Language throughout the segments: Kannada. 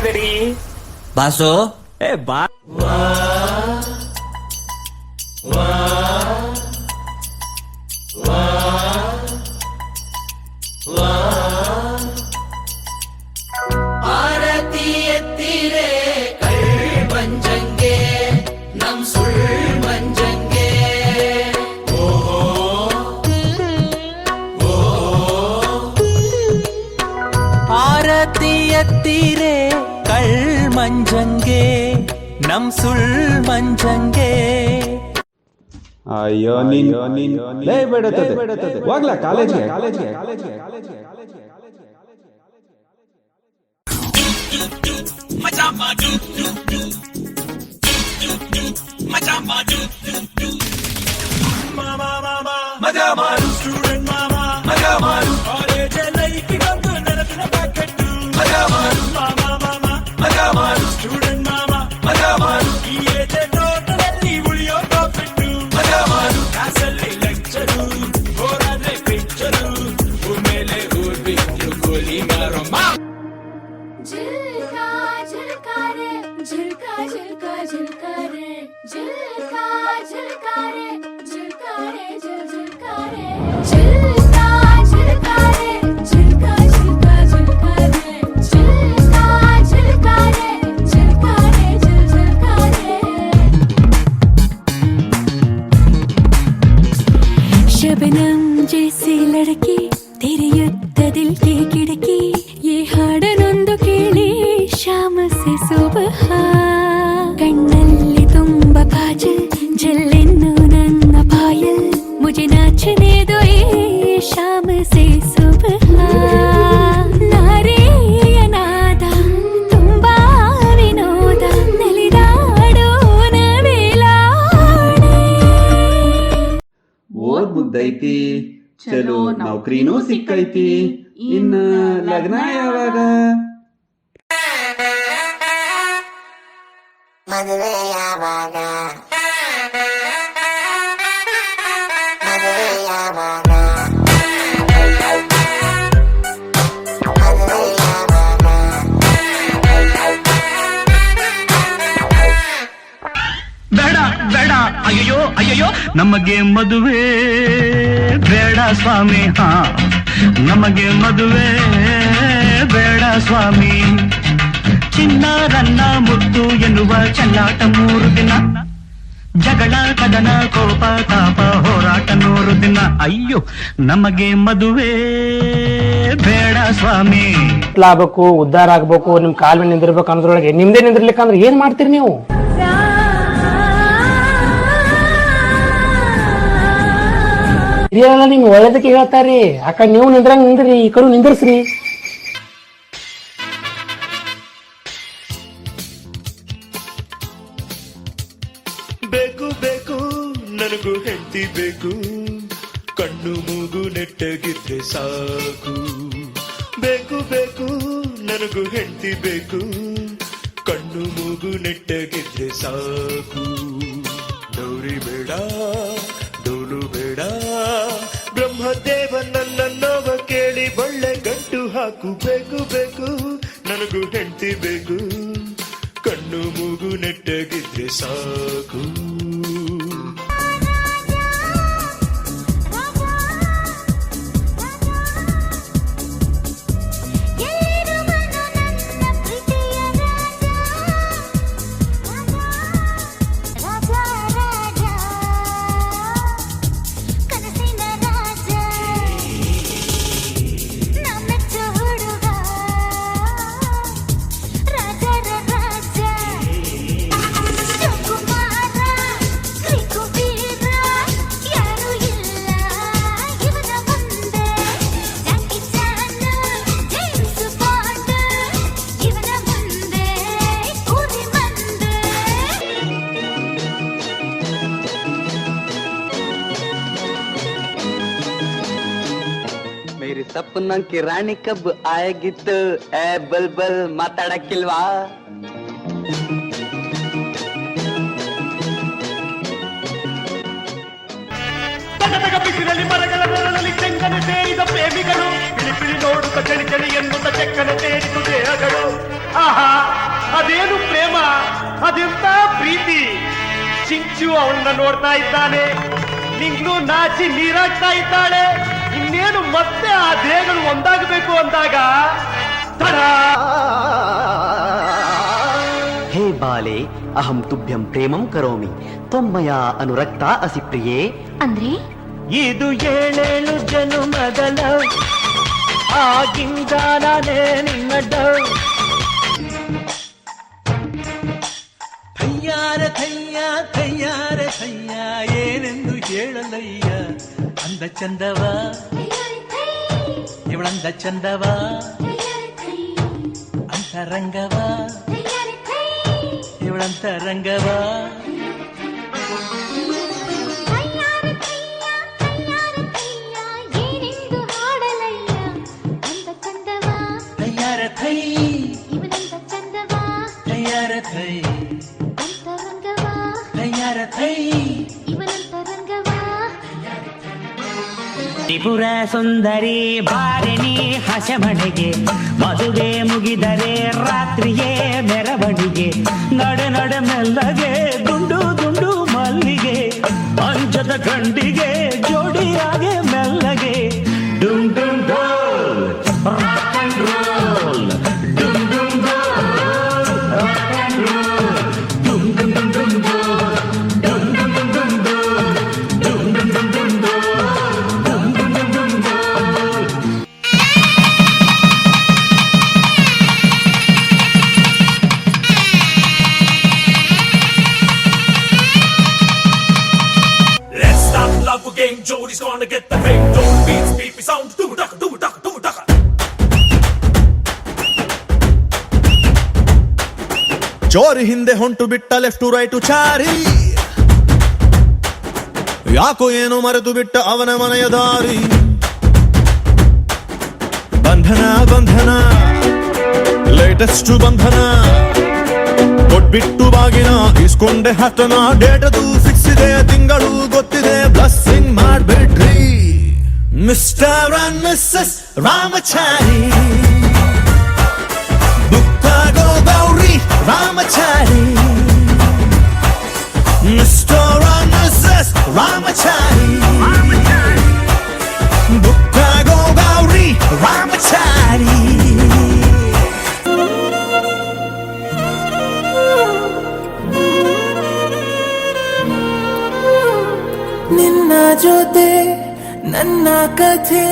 ಕದರಿ ಬಾಸು ಏ ಬಾ ಆರತಿ ಎತ್ತೀರೆ ಕಳ್ ಮಂಜಂಗೆ ನಮ್ ಸುಳ್ ಮಂಜಂಗೆ ಅಯ್ಯೋ ನೀನ್ ಲೇ ಬೇಡತ್ತದೆ ಹೋಗ್ಲಾ ಕಾಲೇಜ್ಗೆ ಕಾಲೇಜ್ಗೆ ಕಾಲೇಜ್ಗೆ ಕಾಲೇಜ್ಗೆ ಕಾಲೇಜ್ಗೆ ಮಜಾ ಮಾಡು ಸ್ಟೂಡೆಂಟ್ ಮಾಮ ಮಜಾ ಮಾಡು ಮುಗ್ದೈತಿ ಚಲೋ ನೌಕರಿನೂ ಸಿಕ್ಕೈತಿ? ಇನ್ನ ಲಗ್ನ ಯಾವಾಗ? ಮದುವೆ ಯಾವಾಗ? ಅಯ್ಯಯ್ಯೋ. ನಮಗೆ ಮದುವೆ ಬೇಡ ಸ್ವಾಮಿ. ಹಾ. ನಮಗೆ ಮದುವೆ ಬೇಡ ಸ್ವಾಮಿ. ಚಿನ್ನ ರನ್ನ ಮುತ್ತು ಎನ್ನುವ ಚಲ್ಲಾಟ ಮೂರು ದಿನ. ಜಗಳ ಕದನ ಕೋಪ ತಾಪ ಹೋರಾಟ ನೂರು ದಿನ. ಅಯ್ಯೋ ನಮಗೆ ಮದುವೆ ಬೇಡ ಸ್ವಾಮಿ. ಲಾಭಕ್ಕೂ ಉದ್ಧಾರ ಆಗ್ಬೇಕು ನಿಮ್ ಕಾಲ್ ನಿಂದಿರ್ಬೇಕು ಅನ್ನೋದ್ರೊಳಗೆ ನಿಮ್ದೇ ನಿಂದಿರ್ಲಿಕ್ಕೆ ಅಂದ್ರೆ ಏನ್ ಮಾಡ್ತೀರಿ ನೀವು? ಹಿರಿಯರೆಲ್ಲ ನಿಮ್ಗೆ ಒಳ್ಳೇದಕ್ಕೆ ಹೇಳ್ತಾರಿ. ಅಕ್ಕ, ನೀವು ನಿಂದ್ರಂಗ್ ನಿಂದ್ರಿ, ಈ ಕಡೆ ನಿಂದ್ರಿಸ್ರಿ. ಬೇಕು ಬೇಕು, ನನಗೂ ಹೆಂಡತಿ ಬೇಕು. ಕಣ್ಣು, ಮೂಗು ನೆಟ್ಟಗಿದ್ರೆ ಸಾಕು. ಬೇಕು ಬೇಕು, ನನಗೂ ಹೆಂಡತಿ ಬೇಕು. ಕಣ್ಣು, ಮೂಗು ನೆಟ್ಟಗಿದ್ರೆ ಸಾಕು. ಗೌರಿ ಬೇಡ ಬೇಡ. ಬ್ರಹ್ಮದೇವ ನನ್ನ ಕೇಳಿ ಬಳ್ಳೆ ಗಂಟು ಹಾಕು. ಬೇಕು ಬೇಕು, ನನಗೂ ಹೆಂಡತಿ ಬೇಕು. ಕಣ್ಣು ಮೂಗು ನೆಟ್ಟಗಿದ್ರೆ ಸಾಕು. ಮೇರಿ ಕಿರಾಣಿ ರಾಣಿ ಕಬ್ ಆಗಿತ್ತು. ಏ, ಬಲ್ ಬಲ್, ಮಾತಾಡಕ್ಕಿಲ್ವಾ? ಬಿಸಿಲಲ್ಲಿ ಮರಗಳ ನೆರಳಲ್ಲಿ ಚೆಂಗನೆ ಸೇರಿದ ಪ್ರೇಮಿಗಳು. ಪಿಳಿ ಪಿಳಿ ನೋಡುತ್ತ ಚಳಿ ಚಳಿ ಎನ್ನುತ್ತ ಚೆಕ್ಕನೆ ಸೇರಿತು ದೇಹಗಳು. ಆಹಾ ಅದೆಂತ ಪ್ರೀತಿ. ಚಿಂಚು ಅವಳನ್ನ ನೋಡ್ತಾ ಇದ್ದಾನೆ. ನಿಂಗ್ಲು ನಾಚಿ ನೀರಾಗ್ತಾ ಇದ್ದಾಳೆ. ಇನ್ನೇನು ಮತ್ತೆ ಆ ದೇಹಗಳು ಒಂದಾಗಬೇಕು ಅಂದಾಗ ತಡಾ! ಹೇ ಬಾಲೆ ಅಹಂ ತುಭ್ಯಂ ಪ್ರೇಮಂ ಕರೋಮಿ ತ್ವಮ್ಮಯ ಅನುರಕ್ತ ಅಸಿ ಪ್ರಿಯೇ ಅಂದ್ರೆ ಇದು ಏಳೇಳು ಜನುಮದ ಲವ್ ಆಗಿಂದ ನಾನೇ ನಿನ್ನ ಡವ್ ಥಯ್ಯಾರ ಥಯ್ಯ ಥಯ್ಯಾರ ಥಯ್ಯ ಏನೆಂದು ಹೇಳಲಯ್ಯ ಅಂದ ಚಂದವ ಇವಳಂದ ಚಂದವ ಅಂತರಂಗವ ಇವಳಂತರಂಗವ ತ್ರಿಪುರ ಸುಂದರಿ ಬಾರಣಿ ಹಸೆಮಣೆಗೆ ಮದುವೆ ಮುಗಿದರೆ ರಾತ್ರಿಯೇ ಮೆರವಣಿಗೆ. ನಡೆ ನಡೆ ಮೆಲ್ಲಗೆ ದುಂಡು ದುಂಡು ಮಲ್ಲಿಗೆ. ಅಂಜದ ಕಂಡಿಗೆ ಜೋಡಿಯಾಗೆ ಮೆಲ್ಲಗೆ. ಡುಂ ಡುಂ. ಚೋರಿ ಹಿಂದೆ ಹೊಂಟು ಬಿಟ್ಟ ಲೆಫ್ಟು ರೈಟು ಚಾರಿ ಯಾಕೋ ಏನು ಮರೆತು ಬಿಟ್ಟ ಅವನ ಮನೆಯ ದಾರಿ. ಬಂಧನ ಬಂಧನ ಲೇಟೆಸ್ಟ್ ಬಂಧನ. ಕೊಟ್ಬಿಟ್ಟು ಬಾಗಿನ ಇಸ್ಕೊಂಡೆ ಹತ್ತನ, ಡೇಟದು ಫಿಕ್ಸ್ ಇದೆ, ತಿಂಗಳು ಗೊತ್ತಿದೆ blessing ಮಾಡ್ಬಿಡ್ರಿ. Mister missus Ramachari. Gowri Ramachari mister and missus Ramachari ಬುಕ್ಕಾಗೋ Gowri Ramachari ನಿನ್ನ ಜೊತೆ ನನ್ನ ಕಥೆ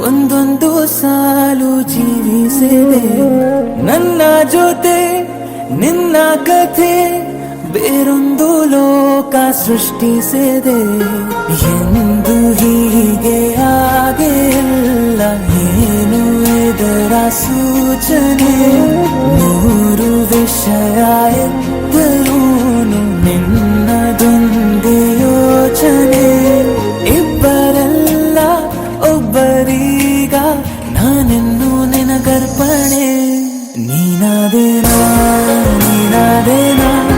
ಒಂದೊಂದು ಸಾಲು ಜೀವಿಸಿದೆ ನನ್ನ ಜೊತೆ ನಿನ್ನ ಕಥೆ ಬೇರೊಂದು ಲೋಕ ಸೃಷ್ಟಿಸಿದೆ ಎಂದು ಹೀಗೆ ಆಗಿಲ್ಲ ಏನು ಇದರ ಸೂಚನೆ? ನೂರು ವಿಷಯ ಎತ್ತರೂನು ನಿನ್ನದೊಂದು ಯೋಚನೆ. ಇಬ್ಬರಲ್ಲ, ಒಬ್ಬರೀಗ ನಾನೆನ್ನು ನಿನಗರ್ಪಣೆ. ನೀನಾದೇನಾ ನೀನಾದೇನಾ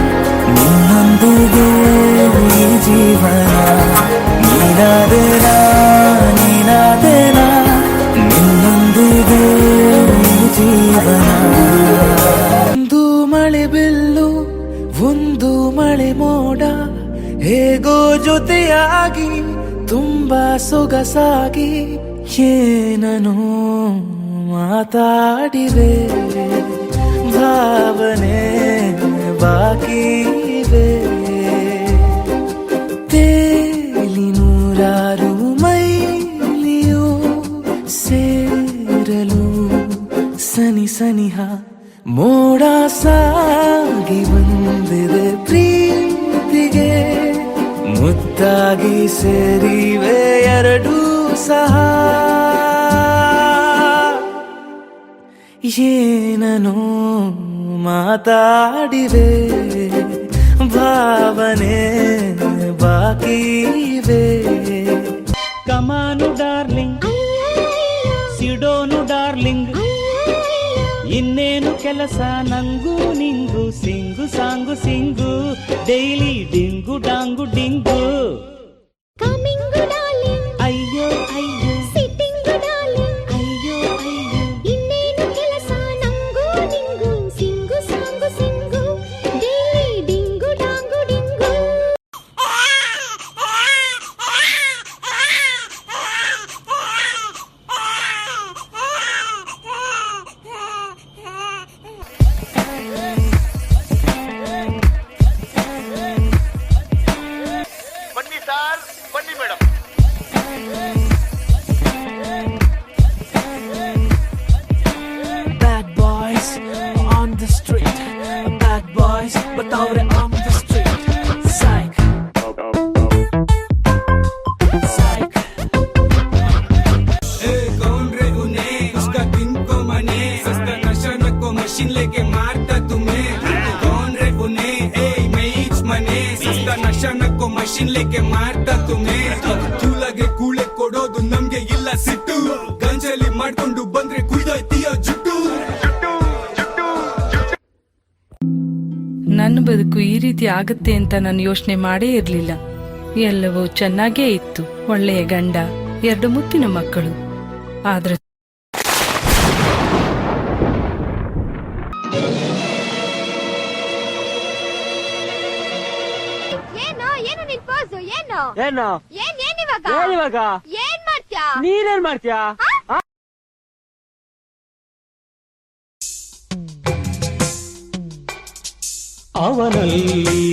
ನಿನ್ನೊಂದಿಗೆ ಈ ಜೀವನ. ನೀನಾದೇನಾ ನೀನಾದೇನಾ. ನಿನ್ನೊಂದಿಗೆ ಈ ಜೀವನ. ಒಂದು ಮಳೆ ಬಿಲ್ಲು, ಒಂದು ಮಳೆ ಮೋಡ. ಹೇಗೋ ಜೊತೆಯಾಗಿ, ತುಂಬಾ ಸೊಗಸಾಗಿ ಏನನು ಮಾತಾಡಿದೆ. ಭಾವನೆ ಬಾಕಿ ಇವೆ. ತೇಲಿ ನೂರಾರು ಮೈಲಿಯೋ ಸೇರಲು ಸನಿ ಸನಿಹ ಮೋಡ ಸಾಗಿ ಬಂದಿದೆ ಪ್ರೀತಿಗೆ. ಮುತ್ತಾಗಿ ಸೇರಿವೆ ಎರಡೂ ಸಹ. ಏನನು ಮಾತಾಡಿವೆ ಭಾವನೆ ಬಾಕಿ ಇವೆ ಕಮಾನು ಡಾರ್ಲಿಂಗ್ ಸಿಡೋನು ಡಾರ್ಲಿಂಗ್ ಇನ್ನೇನು ಕೆಲಸ ನಂಗೂ ನಿಂಗು sing song sing daily ding dong ding ಮಾಡ್ಕೊಂಡು ಬಂದ್ರೆ ಕುಯ್ದೋಯ್ತೀಯೋ ಜುಟ್ಟು? ನನ್ನ ಬದುಕು ಈ ರೀತಿ ಆಗುತ್ತೆ ಅಂತ ನಾನು ಯೋಚನೆ ಮಾಡೇ ಇರ್ಲಿಲ್ಲ. ಎಲ್ಲವೂ ಚೆನ್ನಾಗೇ ಇತ್ತು. ಒಳ್ಳೆಯ ಗಂಡ ಎರಡು ಮುತ್ತಿನ ಮಕ್ಕಳು. ಆದ್ರೆ ಏನು ಏನು ನಿನ್ ಪೋಸು ಏನು? ಏನು? ಏನ್ ಏನ್ ಇವಾಗ? ಏನ್ ಇವಾಗ? ಏನ್ ಮಾಡ್ತ್ಯಾ? ನೀನೇನ್ ಮಾಡ್ತೀಯಾ? ಅವನಲ್ಲಿ,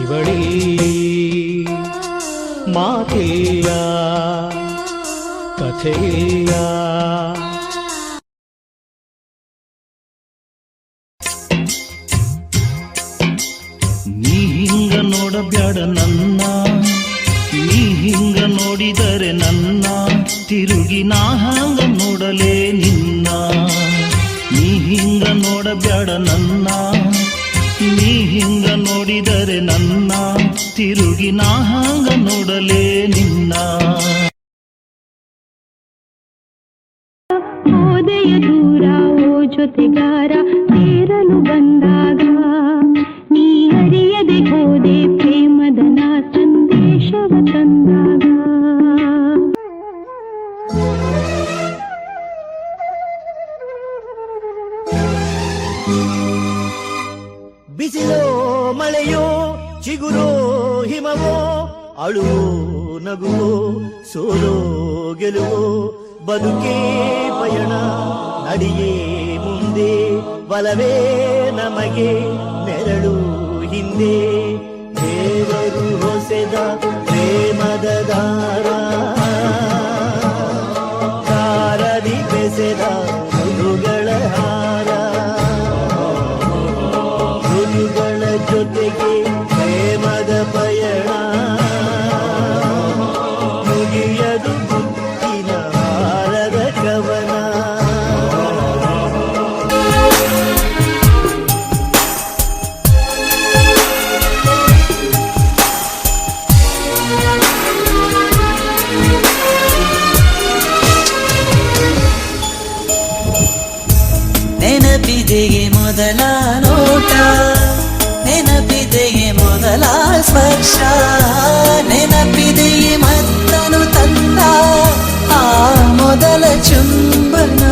ಇವಳಿಲ್ಲಿ ಮಾತಿಲ್ಲ, ಕಥೆಯಿಲ್ಲ. ನೀ ಹಿಂಗ ನೋಡಬ್ಯಾಡ ನನ್ನ, ನೀ ಹಿಂಗ ನೋಡಿದರೆ ನನ್ನ, ತಿರುಗಿ ನಾ ಹಂಗ ನೋಡಲೇ ನಿನ್ನ. ನೀ ಹಿಂಗ ನೋಡಬ್ಯಾಡ ನನ್ನ. ತಿರುಗಿ ನಾ ಹಂಗ ನೋಡಲೇ ನಿನ್ನ. ಹೋದೆಯ ದೂರ, ಓ ಜೊತೆಗಾರ, ಸೇರಲು ಬಂದಾಗ ನೀ ಅರಿಯದೆ ಹೋದೆ ಪ್ರೇಮದ ನಾ ಸಂದೇಶವ ತಂದಾಗ. ಅಳುವೋ ನಗುವೋ, ಸೋಲೋ ಗೆಲುವೋ, ಬದುಕೇ ಪಯಣ, ನಡಿಯೇ ಮುಂದೆ, ಬಲವೇ ನಮಗೆ ನೆರಳು ಹಿಂದೆ. ದೇವರು ಹೊಸೆದ ಪ್ರೇಮದ ಮೊದಲ ನೋಟ ನೆನಪಿದೆಯೇ ಮೊದಲ ಸ್ಪರ್ಶ ನೆನಪಿದೆಯೇ ಮತ್ತನು ತಂದ ಆ ಮೊದಲ ಚುಂಬನ